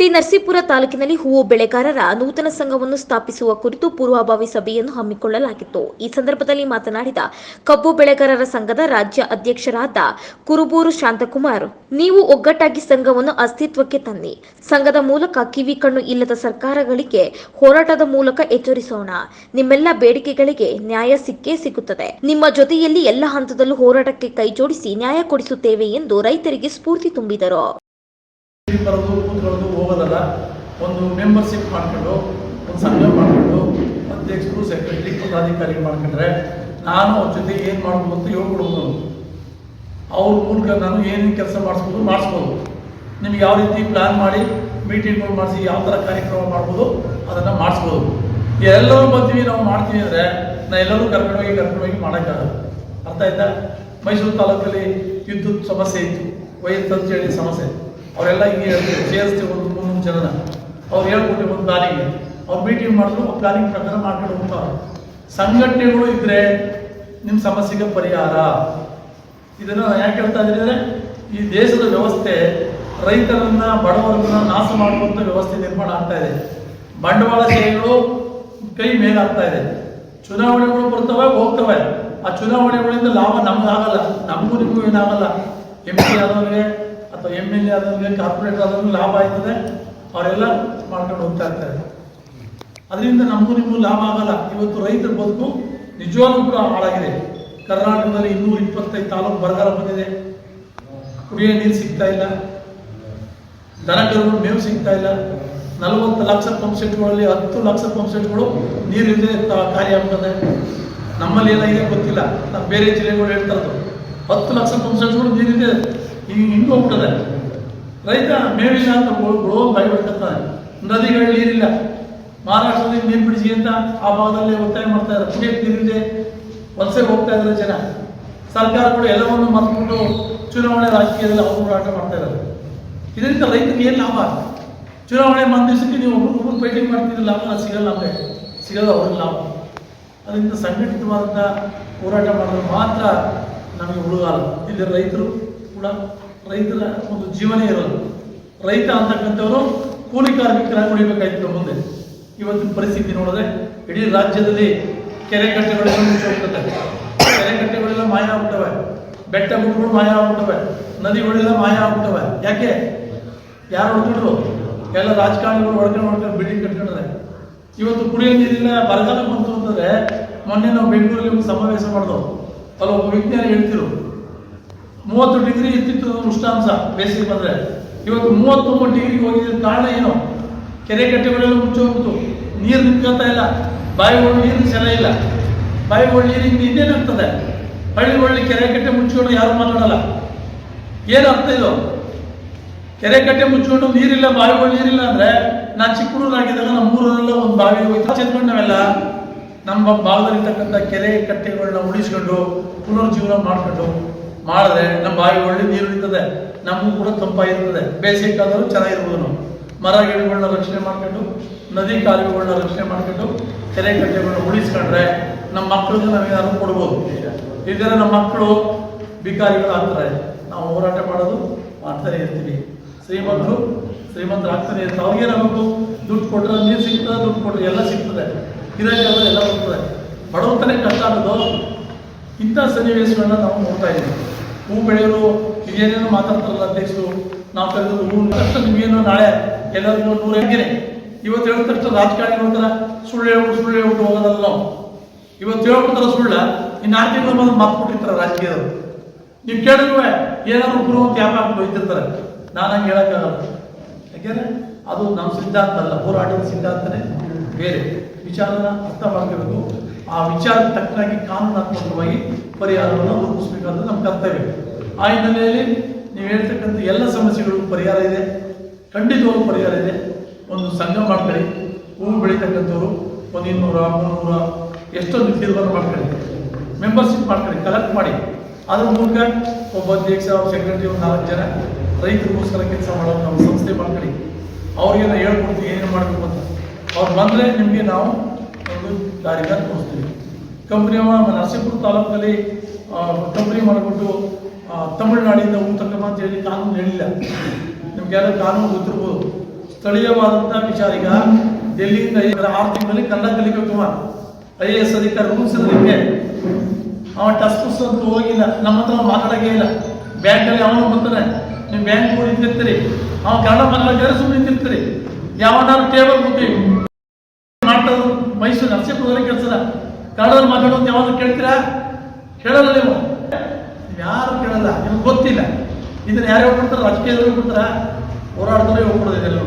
T Narasipura ತಾಲೂಕಿನಲ್ಲಿ ಹೂವು ಬೆಳೆಗಾರರ ನೂತನ ಸಂಘವನ್ನು ಸ್ಥಾಪಿಸುವ ಕುರಿತು ಪೂರ್ವಭಾವಿ ಸಭೆಯನ್ನು ಹಮ್ಮಿಕೊಳ್ಳಲಾಗಿತ್ತು. ಈ ಸಂದರ್ಭದಲ್ಲಿ ಮಾತನಾಡಿದ ಕಬ್ಬು ಬೆಳೆಗಾರರ ಸಂಘದ ರಾಜ್ಯ ಅಧ್ಯಕ್ಷರಾದ ಕುರುಬೂರು ಶಾಂತಕುಮಾರ್, ನೀವು ಒಗ್ಗಟ್ಟಾಗಿ ಸಂಘವನ್ನು ಅಸ್ತಿತ್ವಕ್ಕೆ ತನ್ನಿ. ಸಂಘದ ಮೂಲಕ ಕಿವಿ ಕಣ್ಣು ಇಲ್ಲದ ಸರ್ಕಾರಗಳಿಗೆ ಹೋರಾಟದ ಮೂಲಕ ಎಚ್ಚರಿಸೋಣ. ನಿಮ್ಮೆಲ್ಲ ಬೇಡಿಕೆಗಳಿಗೆ ನ್ಯಾಯ ಸಿಕ್ಕೇ ಸಿಗುತ್ತದೆ. ನಿಮ್ಮ ಜೊತೆಯಲ್ಲಿ ಎಲ್ಲ ಹಂತದಲ್ಲೂ ಹೋರಾಟಕ್ಕೆ ಕೈಜೋಡಿಸಿ ನ್ಯಾಯ ಕೊಡಿಸುತ್ತೇವೆ ಎಂದು ರೈತರಿಗೆ ಸ್ಫೂರ್ತಿ ತುಂಬಿದರು. ಬರೋದು ಕೂತ್ಕೊಳ್ಳೋದು ಹೋಗೋದಲ್ಲ, ಒಂದು ಮೆಂಬರ್ಶಿಪ್ ಮಾಡ್ಕೊಂಡು, ಒಂದು ಸಂಘ ಮಾಡ್ಕೊಂಡು ಅಧ್ಯಕ್ಷರು ಸೆಕ್ರೆಟರಿ ಪದಾಧಿಕಾರಿ ಮಾಡ್ಕೊಂಡ್ರೆ ನಾನು ಅವ್ರ ಜೊತೆ ಏನು ಮಾಡ್ಬೋದು ಅಂತ ಹೇಳ್ಕೊಡ್ಬೋದು ಅವ್ರ. ಮೂಲಕ ನಾನು ಏನೇನು ಕೆಲಸ ಮಾಡಿಸ್ಬೋದು ಮಾಡಿಸ್ಬೋದು. ನಿಮ್ಗೆ ಯಾವ ರೀತಿ ಪ್ಲಾನ್ ಮಾಡಿ ಮೀಟಿಂಗ್ಗಳು ಮಾಡಿಸಿ, ಯಾವ ಥರ ಕಾರ್ಯಕ್ರಮ ಮಾಡ್ಬೋದು, ಅದನ್ನು ಮಾಡಿಸ್ಬೋದು. ಎಲ್ಲರೂ ಬರ್ತೀವಿ ನಾವು ಮಾಡ್ತೀವಿ ಅಂದರೆ, ನಾ ಎಲ್ಲರೂ ಕರ್ಕೊಂಡೋಗಿ ಕರ್ಕೊಂಡೋಗಿ ಮಾಡೋಕ್ಕಾಗಲ್ಲ. ಅರ್ಥ ಆಯ್ತಾ? ಮೈಸೂರು ತಾಲೂಕಲ್ಲಿ ವಿದ್ಯುತ್ ಸಮಸ್ಯೆ ಇತ್ತು. ಅಂತೇಳಿ ಸಮಸ್ಯೆ ಅವರೆಲ್ಲ ಹಿಂಗೆ ಸೇರಿಸ್ತೀವಿ ಒಂದು ಮೂರು ಜನನ ಅವ್ರು ಹೇಳ್ಕೊಟ್ಟಿವಿ ಒಂದು ಪ್ಲಾನಿಂಗ್ ಅವ್ರು ಮೀಟಿಂಗ್ ಮಾಡಿದ್ರು ಒಂದು ಪ್ಲಾನಿಂಗ್ ಪ್ರಕಾರ ಮಾಡ್ಕೊಂಡು ಹೋಗ್ತಾರೆ. ಸಂಘಟನೆಗಳು ಇದ್ರೆ ನಿಮ್ಮ ಸಮಸ್ಯೆಗೆ ಪರಿಹಾರ. ಇದನ್ನು ಯಾಕೆ ಹೇಳ್ತಾ ಇದ್ದೀನಿ ಅಂದರೆ, ಈ ದೇಶದ ವ್ಯವಸ್ಥೆ ರೈತರನ್ನ, ಬಡವರನ್ನ ನಾಶ ಮಾಡುವಂಥ ವ್ಯವಸ್ಥೆ ನಿರ್ಮಾಣ ಆಗ್ತಾ ಇದೆ. ಬಂಡವಾಳ ಬಂಡವಾಳಶಾಹಿಗಳು ಕೈ ಮೇಲಾಗ್ತಾ ಇದೆ. ಚುನಾವಣೆಗಳು ಬರ್ತವೆ, ಹೋಗ್ತವೆ. ಆ ಚುನಾವಣೆಗಳಿಂದ ಲಾಭ ನಮ್ಗಾಗಲ್ಲ ನಮಗೂ ನಿಮಗೂ ಏನಾಗಲ್ಲ. ಎಂ ಪಿ ಆದವ್ರಿಗೆ ಅಥವಾ ಎಂ ಎಲ್ ಎ ಆದವ್ರಿಗೆ ಕಾರ್ಪೊರೇಟರ್ ಆದವ್ರಿಗೆ ಲಾಭ ಆಯ್ತದೆ. ಅವರೆಲ್ಲ ಮಾಡ್ಕೊಂಡು ಹೋಗ್ತಾ ಇರ್ತಾರೆ. ಅದರಿಂದ ನಮಗೂ ನಿಮಗೂ ಲಾಭ ಆಗಲ್ಲ. ಇವತ್ತು ರೈತರ ಬದುಕು ನಿಜವಾಗ್ಲೂ ಕೂಡ ಹಾಳಾಗಿದೆ. ಕರ್ನಾಟಕದಲ್ಲಿ ಇನ್ನೂರ ಇಪ್ಪತ್ತೈದು ತಾಲೂಕು ಬರಗಾಲ ಬಂದಿದೆ. ಕುಡಿಯೋ ನೀರು ಸಿಗ್ತಾ ಇಲ್ಲ. ದನಕರುಗಳು ಮೇವು ಸಿಗ್ತಾ ಇಲ್ಲ. ನಲವತ್ತು ಲಕ್ಷ ಪಂಪ್ ಸೆಟ್ಗಳಲ್ಲಿ ಹತ್ತು ಲಕ್ಷ ಪಂಪ್ ಸೆಟ್ಗಳು ನೀರಿಲ್ಲದೆ ಕಾರ್ಯ ಆಗ್ತದೆ ನಮ್ಮಲ್ಲಿ ಏನಾಗಿದೆ ಗೊತ್ತಿಲ್ಲ. ನಾವು ಬೇರೆ ಜಿಲ್ಲೆಗಳು ಹೇಳ್ತಾ ಇರೋದು. ಹತ್ತು ಲಕ್ಷ ಪಂಪ್ ಸೆಟ್ಗಳು ನೀರಿದೆ ರೈತ ಮೇವಿಲ್ಲ ಅಂತ ಗುಳೋ ಬಾಯಿ ಬಿಡ್ತಾನೆ ನದಿಗಳು ನೀರಿಲ್ಲ. ಮಹಾರಾಷ್ಟ್ರದಲ್ಲಿ ನೀರು ಬಿಡಿಸಿ ಅಂತ ಆ ಭಾಗದಲ್ಲಿ ಒತ್ತಾಯ ಮಾಡ್ತಾ ಇದ್ದಾರೆ. ಕುಡಿಯಕ್ಕೆ ನೀರಿದೆ ವಲಸೆ ಹೋಗ್ತಾ ಇದ್ದಾರೆ ಜನ. ಸರ್ಕಾರ ಕೂಡ ಎಲ್ಲವನ್ನು ಮರ್ತುಬಿಟ್ಟು ಚುನಾವಣೆ ರಾಜಕೀಯದಲ್ಲಿ ಅವರು ಹೋರಾಟ ಮಾಡ್ತಾ ಇದ್ದಾರೆ. ಇದರಿಂದ ರೈತರಿಗೆ ಏನು ಲಾಭ? ಚುನಾವಣೆ ದಿವಸಕ್ಕೆ ನೀವು ಒಬ್ರಿಗೊಬ್ರು ಪೇಟಿಂಗ್ ಮಾಡ್ತಿದ್ರೆ ಲಾಭ ಸಿಗಲ್ಲ ನಮಗೆ ಸಿಗಲ್ಲ, ಅವ್ರಿಗೆ ಲಾಭ. ಅದರಿಂದ ಸಂಘಟಿತವಾದಂಥ ಹೋರಾಟ ಮಾಡಿದ್ರೆ ಮಾತ್ರ ನಮಗೆ ಉಳುಗಾಲ ಇಲ್ಲಿ ರೈತರು ಕೂಡ ರೈತರ ಒಂದು ಜೀವನ ಇರೋದು. ರೈತ ಅಂತಕ್ಕಂಥವರು ಕೂಲಿ ಕಾರ್ಮಿಕರಾಗಿ ಉಳಿಬೇಕಾಯ್ತು ಮುಂದೆ. ಇವತ್ತಿನ ಪರಿಸ್ಥಿತಿ ನೋಡಿದ್ರೆ ಇಡೀ ರಾಜ್ಯದಲ್ಲಿ ಕೆರೆ ಕಟ್ಟೆಗಳೆಲ್ಲ ಮುಚ್ಚೋಗ್ತದೆ ಕೆರೆ ಕಟ್ಟೆಗಳೆಲ್ಲ ಮಾಯ ಆಗ್ಬಿಟ್ಟವೆ. ಬೆಟ್ಟ ಗುಡ್ಡಗಳು ಮಾಯ ಆಗ್ಬಿಟ್ಟವೆ. ನದಿಗಳೆಲ್ಲ ಮಾಯ ಆಗ್ಬಿಟ್ಟವೆ. ಯಾಕೆ? ಯಾರು ಹೊಡ್ಕೊಂಡ್ರು ಎಲ್ಲ ರಾಜಕಾರಣಿಗಳು ಹೊಡ್ಕೊಂಡು ಹೊಡ್ಕೊಂಡು ಬಿಲ್ಡಿಂಗ್ ಕಟ್ಕೊಂಡ್ರೆ ಇವತ್ತು ಕುಡಿಯೋ ನೀರಿನ ಬರಗಾಲ ಬಂತು ಅಂತಂದ್ರೆ ಮೊನ್ನೆ ನಾವು ಬೆಂಗಳೂರಲ್ಲಿ ಸಮಾವೇಶ ಮಾಡಿದ್ರು ಅಲ್ಲ ಒಬ್ಬ ವಿಜ್ಞಾನಿ ಹೇಳ್ತಿರು ಮೂವತ್ತು ಡಿಗ್ರಿ ಇತ್ತಿತ್ತು ಉಷ್ಣಾಂಶ ಬೇಸಿಗೆ ಬಂದರೆ. ಇವತ್ತು ಮೂವತ್ತೊಂಬತ್ತು ಡಿಗ್ರಿಗೆ ಹೋಗಿದ್ದ ಕಾರಣ ಏನು? ಕೆರೆ ಕಟ್ಟೆಗಳೆಲ್ಲ ಮುಚ್ಚೋಗ್ಬಿಟ್ಟು ನೀರು ನಿಂತ್ಕೊಳ್ತಾ ಇಲ್ಲ. ಬಾವಿಗಳು ನೀರು ಸೆಲ ಇಲ್ಲ. ಬಾವಿಗಳು ನೀರಿಗೆ ಇನ್ನೇನಾಗ್ತದೆ ಹಳ್ಳಿಗಳಲ್ಲಿ ಕೆರೆ ಕಟ್ಟೆ ಮುಚ್ಚಿಕೊಂಡು ಯಾರು ಮಾತಾಡಲ್ಲ? ಏನು ಅರ್ಥ ಇದು? ಕೆರೆ ಕಟ್ಟೆ ಮುಚ್ಚಿಕೊಂಡು ನೀರಿಲ್ಲ, ಬಾವಿಗಳು ನೀರಿಲ್ಲ ಅಂದ್ರೆ ನಾನು ಚಿಕ್ಕ ನಮ್ಮ ಊರಲ್ಲೆಲ್ಲ ಒಂದು ಬಾವಿ ಹೋಯ್ತು. ಚೆಂದ್ಕೊಂಡು ನಾವೆಲ್ಲ ನಮ್ಮ ಭಾಗದಲ್ಲಿರ್ತಕ್ಕಂಥ ಕೆರೆ ಕಟ್ಟೆಗಳನ್ನ ಉಳಿಸ್ಕೊಂಡು ಪುನರ್ಜೀವನ ಮಾಡ್ಕೊಂಡು ಮಾಡಿದ್ರೆ ನಮ್ಮ ಬಾವಿಗಳಲ್ಲಿ ನೀರು ಇರ್ತದೆ ನಮಗೂ ಕೂಡ ತಂಪಾಗಿರ್ತದೆ ಬೇಸಿಗೆ ಕಾಲದಲ್ಲೂ ಚೆನ್ನಾಗಿರ್ಬೋದು ನಾವು. ಮರ ಗಿಡಗಳನ್ನ ರಕ್ಷಣೆ ಮಾಡ್ಕೊಂಡು, ನದಿ ಕಾಲುವೆಗಳನ್ನ ರಕ್ಷಣೆ ಮಾಡ್ಕೊಂಡು, ಕೆರೆ ಕಟ್ಟೆಗಳನ್ನ ಉಳಿಸ್ಕೊಂಡ್ರೆ ನಮ್ಮ ಮಕ್ಕಳಿಗೆ ನಾವೇನಾದ್ರು ಕೊಡ್ಬೋದು? ಇದರ ನಮ್ಮ ಮಕ್ಕಳು ಬಿಕಾರಿಗಳು ಆಗ್ತಾರೆ ನಾವು ಹೋರಾಟ ಮಾಡೋದು ಮಾಡ್ತಾನೆ ಇರ್ತೀವಿ. ಶ್ರೀಮಂತರು ಶ್ರೀಮಂತರು ಆಗ್ತಾನೆ ಇರ್ತಾರೆ ಅವ್ರಿಗೇನಾಗಬೇಕು ದುಡ್ಡು ಕೊಟ್ಟರೆ ನೀರು ಸಿಗ್ತದೆ, ದುಡ್ಡು ಕೊಟ್ಟರೆ ಎಲ್ಲ ಸಿಗ್ತದೆ. ಇರೋ ಜಾಗದಲ್ಲಿ ಎಲ್ಲ ಬರ್ತದೆ ಬಡವತನೇ ಕಷ್ಟ ಆಗೋದು. ಇಂಥ ಸನ್ನಿವೇಶಗಳನ್ನ ನಾವು ನೋಡ್ತಾ ಇದ್ದೀವಿ. ಹೂ ಬೆಳೆಯೋರು ಏನೇನು ಮಾತಾಡ್ತಾರಲ್ಲ ಅಧ್ಯಕ್ಷರು, ನಾವು ಕರೆದು ಹೂ ತಕ್ಷಣ ನಿಮಗೇನು ನಾಳೆ ಎಲ್ಲರಿಗೂ ನೂರ ಇವತ್ತು ಹೇಳಿದ ತಕ್ಷಣ ರಾಜಕಾರಣಿಗಳ ಸುಳ್ಳು ಹೇಳ್ಬಿಟ್ಟು ಸುಳ್ಳು ಹೇಳ್ಬಿಟ್ಟು ಹೋಗೋದಲ್ಲ ನಾವು. ಇವತ್ತು ಹೇಳ್ಬಿಡ್ತಾರ ಸುಳ್ಳ, ಇನ್ನು ಆರು ತಿಂಗಳು ಬಂದು ಮಾತ್ಬಿಟ್ಟಿರ್ತಾರೆ ರಾಜಕೀಯದವರು. ನೀವು ಕೇಳಿದ್ರೂ ಏನಾದ್ರು ಗುರು ಅಂತ ಯಾಕೆ ಹಾಕ್ಬಿಟ್ಟು ಹೋಗ್ತಿರ್ತಾರೆ ನಾನು ಹಂಗೆ ಹೇಳೋಕ್ಕಾಗಲ್ಲ. ಯಾಕೆಂದ್ರೆ ಅದು ನಮ್ಮ ಸಿದ್ಧಾಂತ ಅಲ್ಲ, ಹೋರಾಟದ ಸಿದ್ಧಾಂತನೇ ಬೇರೆ. ವಿಚಾರನ ಅರ್ಥ ಮಾಡ್ಕೋಬೇಕು ಆ ವಿಚಾರಕ್ಕೆ ತಕ್ಕನಾಗಿ ಕಾನೂನಾತ್ಮಕವಾಗಿ ಪರಿಹಾರವನ್ನು ರೂಪಿಸಬೇಕಾದ ಕರ್ತವ್ಯ. ಆ ಹಿನ್ನೆಲೆಯಲ್ಲಿ ನೀವು ಹೇಳ್ತಕ್ಕಂಥ ಎಲ್ಲ ಸಮಸ್ಯೆಗಳು ಪರಿಹಾರ ಇದೆ. ಖಂಡಿತವಾಗೂ ಪರಿಹಾರ ಇದೆ. ಒಂದು ಸಂಘ ಮಾಡ್ಕೊಳ್ಳಿ. ಹೂವು ಬೆಳೀತಕ್ಕಂಥವ್ರು ಒಂದು ಇನ್ನೂರ, ಮುನ್ನೂರ ಎಷ್ಟೊಂದು ತೀರ್ಮಾನ ಮಾಡ್ಕೊಳ್ಳಿ. ಮೆಂಬರ್ಶಿಪ್ ಮಾಡ್ಕೊಳ್ಳಿ ಕಲೆಕ್ಟ್ ಮಾಡಿ. ಅದ್ರ ಮೂಲಕ ಒಬ್ಬ ಅಧ್ಯಕ್ಷ ಸೆಕ್ರೆಟರಿ ಒಂದು ನಾಲ್ಕು ಜನ ರೈತರಿಗೋಸ್ಕರ ಕೆಲಸ ಮಾಡೋ ನಾವು ಸಂಸ್ಥೆ ಮಾಡ್ಕೊಳ್ಳಿ. ಅವ್ರಿಗೆಲ್ಲ ಹೇಳ್ಕೊಡ್ತೀವಿ ಏನು ಮಾಡಬೇಕು ಅಂತ. ಅವ್ರು ಬಂದರೆ ನಿಮಗೆ ನಾವು ಒಂದು ದಾರಿನ ತೋರಿಸ್ತೀವಿ. ಕಂಪ್ನಿ ನರಸೀಪುರ ತಾಲೂಕಲ್ಲಿ ಕಂಪ್ನಿ ಮಾಡಿಬಿಟ್ಟು ತಮಿಳುನಾಡಿಂದ ಹೋಗ್ತಕ್ಕಮ್ಮ ಅಂತ ಹೇಳಿ ಕಾನೂನು ಹೇಳಿಲ್ಲ. ನಿಮ್ಗೆಲ್ಲ ಕಾನೂನು ಗೊತ್ತಿರ್ಬೋದು. ಸ್ಥಳೀಯವಾದಂಥ ವಿಚಾರ. ಈಗ ಡೆಲ್ಲಿಯಿಂದ ಆರು ತಿಂಗಳಲ್ಲಿ ಕನ್ನಡ ಕಲಿಬೇಕು ಐ ಎ ಎಸ್ ಅಧಿಕಾರಿ ರೂಲ್ಸ್ ಇರಲಿಕ್ಕೆ ಅವ ಟಸ್ ಪುಸ್ ಅಂತ ಹೋಗಿಲ್ಲ. ನಮ್ಮ ಹತ್ರ ಮಾತಾಡೋಕೆ ಇಲ್ಲ. ಬ್ಯಾಂಕಲ್ಲಿ ಅವನು ಬರ್ತಾನೆ. ನೀವು ಬ್ಯಾಂಕ್ ಹೋಗಿ ನಿಂತಿರ್ತೀರಿ. ಅವ ಕನ್ನಡ ಮಾತಾಡೋಕೆ ಸುಮ್ಮನೆ ನಿಂತಿರ್ತೀರಿ. ಯಾವಾಗ ಟೇಬಲ್ ಕೂತಿ ಮಾಡ್ತಾರೆ ಮೈಸೂರು ನರಸೀಪುರದಲ್ಲಿ ಕೆಲಸದ ಕನ್ನಡದಲ್ಲಿ ಮಾತಾಡೋದು ಯಾವಾಗ ಕೇಳ್ತೀರಾ? ಕೇಳಲ್ಲ ನೀವು. ಯಾರು ಕೇಳಲ್ಲ, ನಿಮ್ಗೆ ಗೊತ್ತಿಲ್ಲ. ಇದನ್ನ ಯಾರು ಹೇಳ್ಕೊಡ್ತಾರೆ, ರಾಜಕೀಯದವ್ರು ಹೇಳ್ಕೊಡ್ತಾರ? ಹೋರಾಡ್ತಾರೆ ಹೇಳ್ಕೊಡೋದು ಇದೆಲ್ಲ.